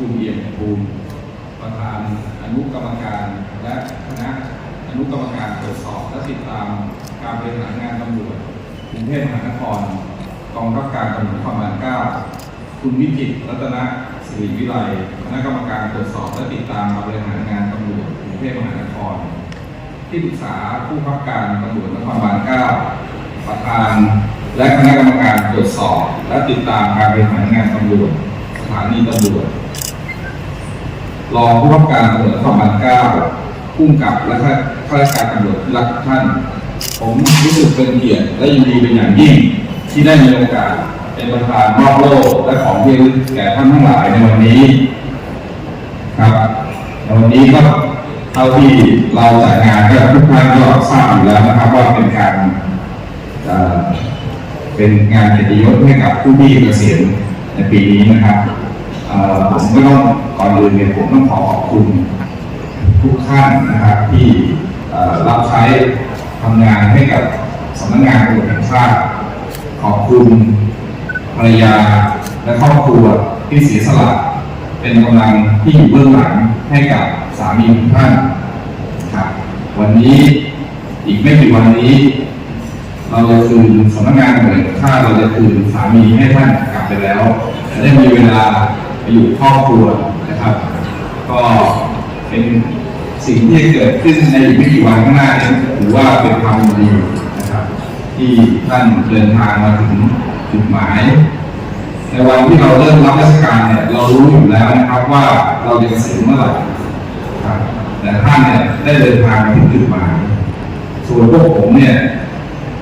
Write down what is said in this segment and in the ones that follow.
ภูมิเอี่ยมภูมิประธานอนุกรรมการและคณะอนุกรรมการตรวจสอบและติดตามการบริหารงานตำรวจกรุงเทพมหานครกองทัพการตำรวจนครบาลเก้าคุณวิจิตรรัตนสิริวิไลคณะกรรมการตรวจสอบและติดตามการบริหารงานตำรวจกรุงเทพมหานคร ที่ปรึกษาผู้บังคับการตำรวจนครบาลเก้าประธาน และคณะกรรมการตรวจสอบ และติดตามการบริหารงานตำรวจสถานีตำรวจ รองผู้บังคับการตำรวจนครบาลเก้าผู้กำกับและข้าราชการตำรวจที่รักทุกท่าน ผมรู้สึกเป็นเกียรติและยินดีเป็นอย่างยิ่ง ที่ได้มีโอกาสเป็นประธานมอบโล่และของที่ระลึกแก่ท่านทั้งหลายในวันนี้ครับในวันนี้ก็เท่าที่เราจัดงานก็ทุกท่านก็ทราบอยู่แล้วนะครับว่าเป็นการเป็นงานเกียรติยศให้กับผู้ที่เกษียณในปีนี้นะครับผมก็ต้อง ก่อนอื่นเนี่ยผมต้องขอขอบคุณทุกท่านนะครับที่รับใช้ทำงานให้กับสำนักงานตำรวจแห่งชาติขอบคุณภรรยาและครอบครัวที่เสียสละ เป็นกำลังที่อยู่เบื้องหลังให้กับสามีทุกท่านครับวันนี้อีกไม่กี่วันนี้ เราจะคืนสำนักงานตำรวจแห่งชาติเราจะคืนสามีให้ท่านกลับไปแล้วจะได้มีเวลาไปอยู่ครอบครัว ก็เป็นสิ่งที่จะเกิดขึ้นในอีกไม่กี่วันข้างหน้านี้ถือว่าเป็นความดีนะครับ ที่ท่านเดินทางมาถึงจุดหมาย ในวันที่เราเริ่มรับราชการเนี่ยเรารู้อยู่แล้วนะครับว่าเราจะเกษียณเมื่อไหร่ครับแต่ท่านเนี่ยได้เดินทางมาถึงจุดหมาย ส่วนพวกผมเนี่ย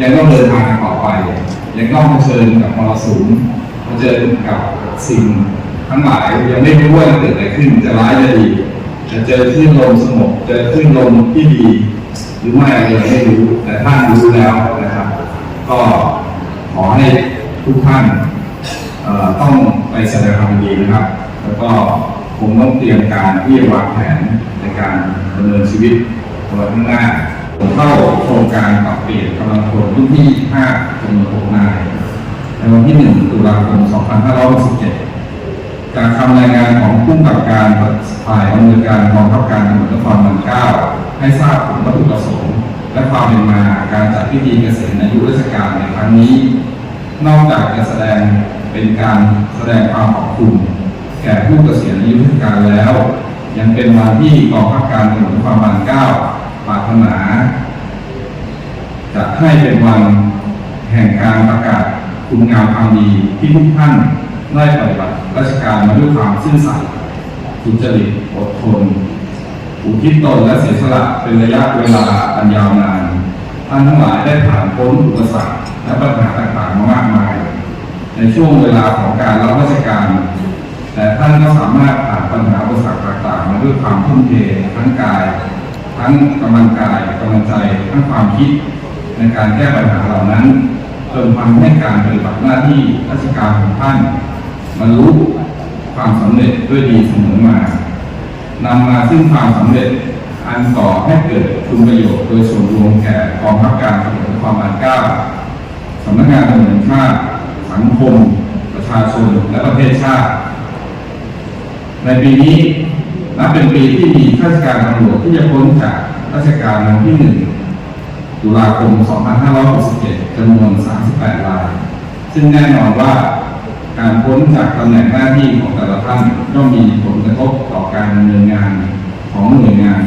ยังต้องเดินทางต่อไป ยังต้องเผชิญกับมรสุมเผชิญกับสิ่ง ทั้งหลายยังไม่รู้ว่าจะเกิดอะไรขึ้นจะร้ายจะดีจะเจอคลื่นลมสงบเจอคลื่นลมที่ดี หรือไม่ยังไม่รู้แต่ท่านรู้แล้วนะครับ ก็ขอให้ทุกท่านต้องไปแสดงความดีนะครับ แล้วก็คงต้องเตรียมการที่จะวางแผนในการดำเนินชีวิตตัวข้างหน้าผมเข้าโครงการปรับเปลี่ยนกำลังพลรุ่นที่5จำนวน6นายในวันที่ 1 ตุลาคม 2567 จากคำรายงานของผู้กำกับการฝ่ายอำนวยการกองทัพการตำรวจนครบาล9ให้ทราบถึงวัตถุประสงค์ และความเป็นมาการจัดพิธีเกษียณอายุราชการในครั้งนี้ นอกจากจะแสดงเป็นการแสดงความขอบคุณแก่ผู้เกษียณอายุราชการแล้ว ยังเป็นวันที่กองทัพการตำรวจนครบาล9ปรารถนาจะให้เป็นวันแห่งการประกาศคุณงามความดีที่ทุกท่านได้ปฏิบัติ ราชการมาด้วยความซื่อสัตย์สุจริตอดทนอุทิศตนและเสียสละเป็นระยะเวลาอันยาวนานท่านทั้งหลายได้ผ่านพ้นอุปสรรคและปัญหาต่างๆมามากมาย ในช่วงเวลาของการรับราชการ แต่ท่านก็สามารถผ่านปัญหาอุปสรรคต่างๆ มาด้วยความทุ่มเททั้งกาย ทั้งกำลังกายกำลังใจทั้งความคิดในการแก้ปัญหาเหล่านั้นจนทำให้การปฏิบัติหน้าที่ราชการของท่าน บรรลุความสำเร็จด้วยดีเสมอมานำมาซึ่งความสำเร็จอันก่อให้เกิดคุณประโยชน์โดยส่วนรวมแก่กองทัพการตำรวจนครบาลเก้าสำนักงานตำรวจชาติสังคม ประชาชนและประเทศชาติ ในปีนี้นับเป็นปีที่มีข้าราชการตำรวจที่จะพ้นจากราชการวันที่1ตุลาคม 2567จำนวน 38ราย ซึ่งแน่นอนว่า การพ้นจากตำแหน่งหน้าที่ของแต่ละท่านย่อมมีผลกระทบต่อการดำเนินงานของหน่วยงาน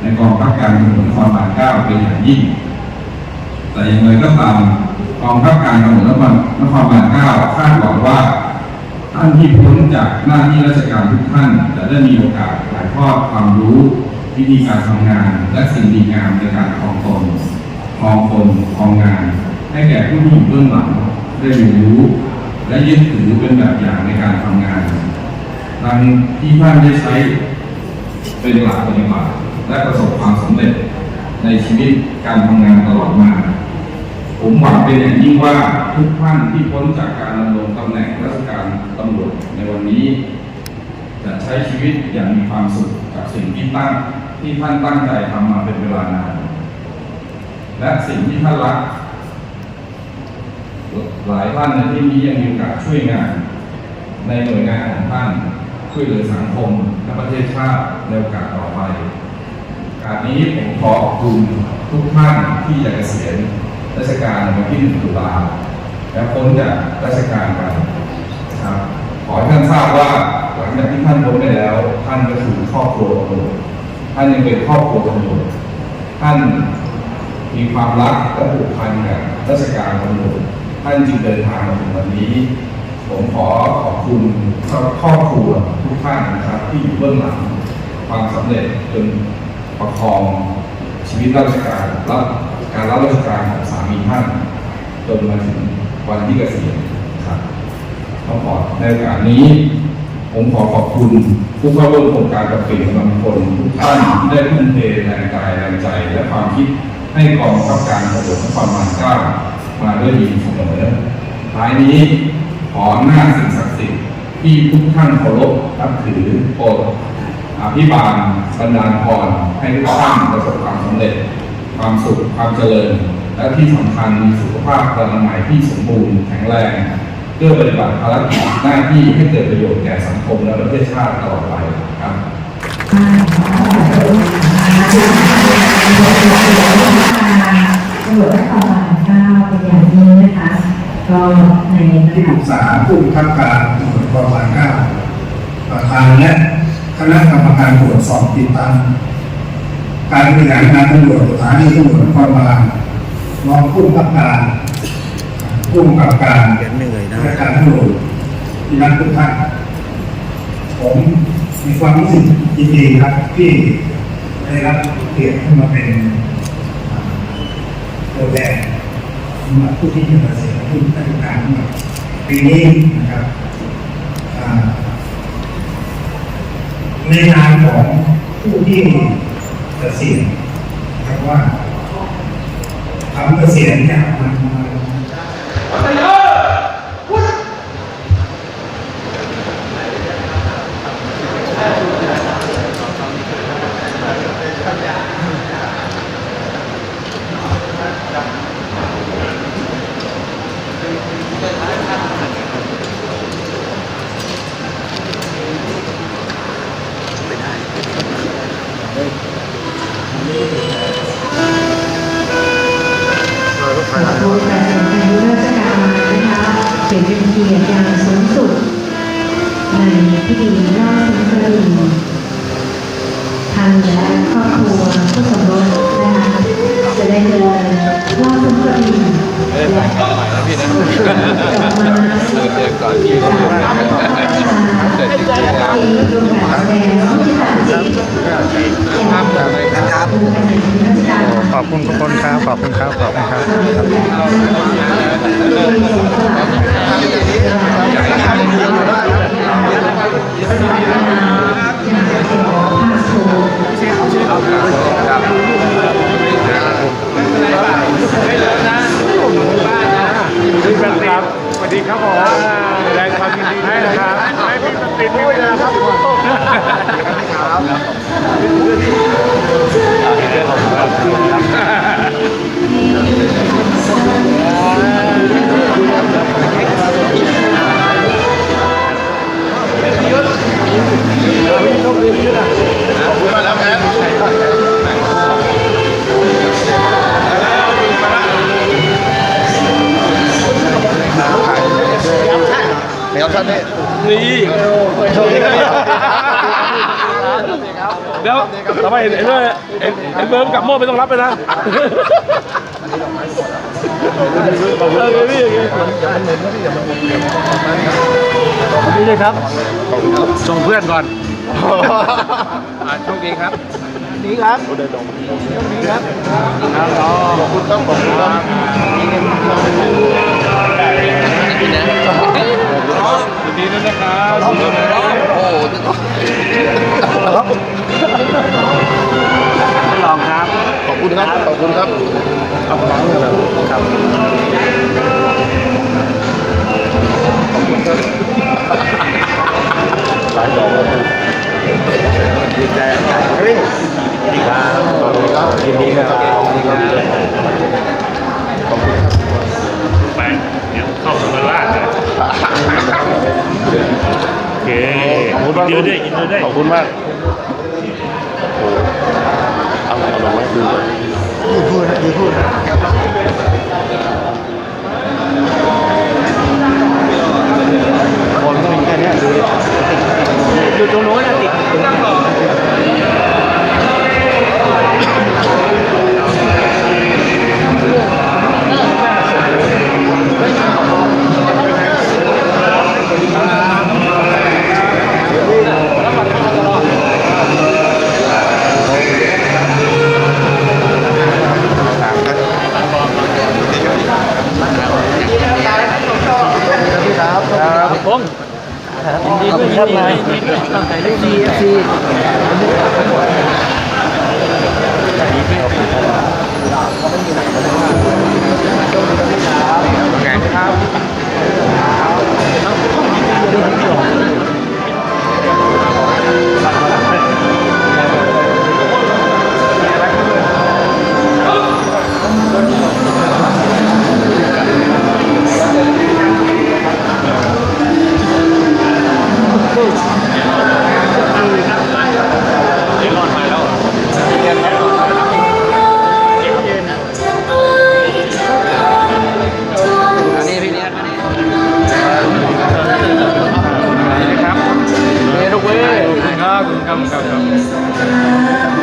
ในกองทัพการตำรวจนครบาลเก้าเป็นอย่างยิ่ง แต่อย่างไรก็ตามกองทัพการตำรวจนครนครบาลเก้าคาดหวังว่าท่านที่พ้นจากหน้าที่ราชการทุกท่าน จะได้มีโอกาสถ่ายทอดความรู้วิธีการทำงานและสิ่งดีงามในการครองตนครองคนครองงาน ให้แก่ผู้ที่อยู่เบื้องหลังได้เรียนรู้ และยึดถือเป็นแบบอย่างในการทำงานดังที่ท่านได้ใช้เป็นหลักปฏิบัติและประสบความสำเร็จในชีวิตการทำงานตลอดมา ผมหวังเป็นอย่างยิ่งว่าทุกท่านที่พ้นจากการดำรงตำแหน่งราชการตำรวจในวันนี้ จะใช้ชีวิตอย่างมีความสุขกับสิ่งที่ตั้งที่ท่านตั้งใจทำมาเป็นเวลานานและสิ่งที่ท่านรัก หลายท่านในที่นี้ยังมีโอกาสช่วยงาน ในหน่วยงานของท่านช่วยเหลือสังคมและประเทศชาติในโอกาสต่อไปกาสนี้ผมขอขอบคุณทุกท่านที่จะเกษียณราชการวันที่1ตุลาและพ้นจากราชการไปนะครับขอให้ท่านทราบว่าหลังจากที่ท่านพ้นไปแล้ว ท่านก็คือครอบครัวตำรวจท่านยังเป็นครอบครัวตำรวจท่านมีความรักและผูกพันกับราชการตำรวจ ท่านจึงเดินทางมาถึงวันนี้ ผมขอขอบคุณครอบครัวทุกท่านนะครับ ที่อยู่เบื้องหลังความสำเร็จจนประคองชีวิตราชการรับการรับราชการของสามีท่านจนมาถึงวันที่เกษียณครับต้องขอในโอกาสนี้ ผมขอขอบคุณผู้เข้าร่วมโครงการกับเปลี่ยนกำลังคนทุกท่านที่ได้ทุ่มเทแรงกายแรงใจและความคิดให้กองบังคับการตำรวจนครบาลเก้า มาด้วยดีเสมอท้ายนี้ขอหน้าสิ่งศักดิ์สิทธิ์ที่ทุกท่านเคารพนับถือโปรดอภิบาลบันดาลพรให้ทุกท่านประสบความสำเร็จ ความสุขความเจริญ และที่สำคัญมีสุขภาพพลามัยที่สมบูรณ์แข็งแรงเพื่อปฏิบัติภารกิจหน้าที่ให้เกิดประโยชน์แก่สังคมและประเทศชาติตลอดไปครับตำรวจนคร ก็ในที่ปรึกษาผู้บังคับการตำรวจกองบัญเก้าประธานและคณะกรรมการตรวจสอบติดตามการบริหารงานตำรวจสถานีตำรวจนครบาลรองผู้บังคับการผู้บังคับการและการตำรวจที่รักทุกท่านผมมีความรู้สึกยินดีครับที่ได้รับเกียรติขึ้นมาเป็นตัวแทนสำหรับผู้ที่จะมาเสีย ผู้ราชการของเราปีนี้นะครับในนามของผู้ที่เกษียณนะครับว่าคำเกษียณเนี่ยมันมัน ในพิธีรอบสิงคโปร์ท่านและครอบครัวผู้สมรสนะคะจะได้เดินรอบสิงคโปร์ไม่ได้แต่งก่อนใหม่แล้วพี่นะเดินก่อนพี่ก็ได้แต่จริงๆแล้วรวมการแสดงที่ต่างๆครับขอบคุณทุกคนครับขอบคุณครับขอบคุณครับ พี่แฟนครับสวัสดี ครับผมแสดงความยินดีให้นะครับให้พี่สติด้วยนะครับ ครับส่งเพื่อนก่อนโชคดีครับนี่ครับโชคดีครับขอบคุณครับขอบคุณครับยินดีด้วยนะครับโอ้โหลองครับ ขอบคุณครับ ขอบคุณครับขอบคุณครับ หลายดอกแล้วนะดีใจเฮ้ยดีครับขอบคุครับดีครับขอบคุณครับไปเดี๋ยวเข้าสุมาราชเลยโอเคขอบคุณมากด้วยยินดีด้ขอบคุณมากโอ้เอาเอาลงมาดูดูพูดูพู อันเนี้ยดูดิอยู่ตรงโน้นนะติด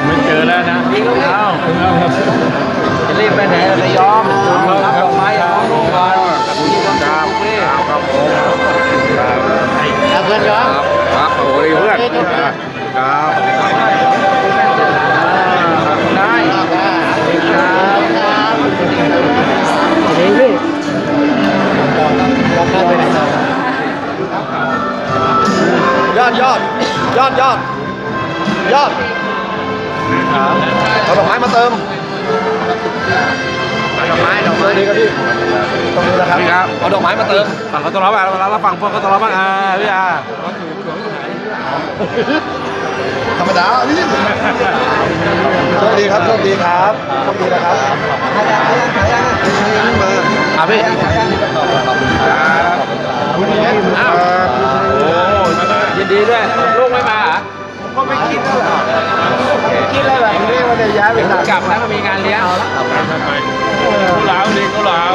ไม่เจอแล้วนะยิงแล้วจะรีบไปไหนระยองรับดอกไม้ของโรงพยาบาลกับผู้หญิงต้องการเว้ยครับผมครับครับเพื่อนยอมครับโอ้ยเพื่อนครับได้นี่พี่ยอดยอดยอดยอด ยอดเอาดอกไม้มาเติมดอกไม้ดอกไม้ดีครับพี่ตรงนี้นะครับพี่ครับเอาดอกไม้มาเติมฝั่งเขาตลอดบ้างแล้วฝั่งพวกเขาตลอดบ้างอ่าพี่อาธรรมดาพี่โชคดีครับโชคดีครับโชคดีนะครับอะพี่อ้าวโอ้ยินดีด้วย ก็ไม่คิดแล้วเหรอคิดแล้วแบบนี้ว่าจะย้ายไปต่างกลับแล้วก็มีงานเลี้ยงเขาหลาวเด็กเขาหลาว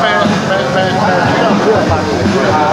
แฟนแฟนแฟนแฟน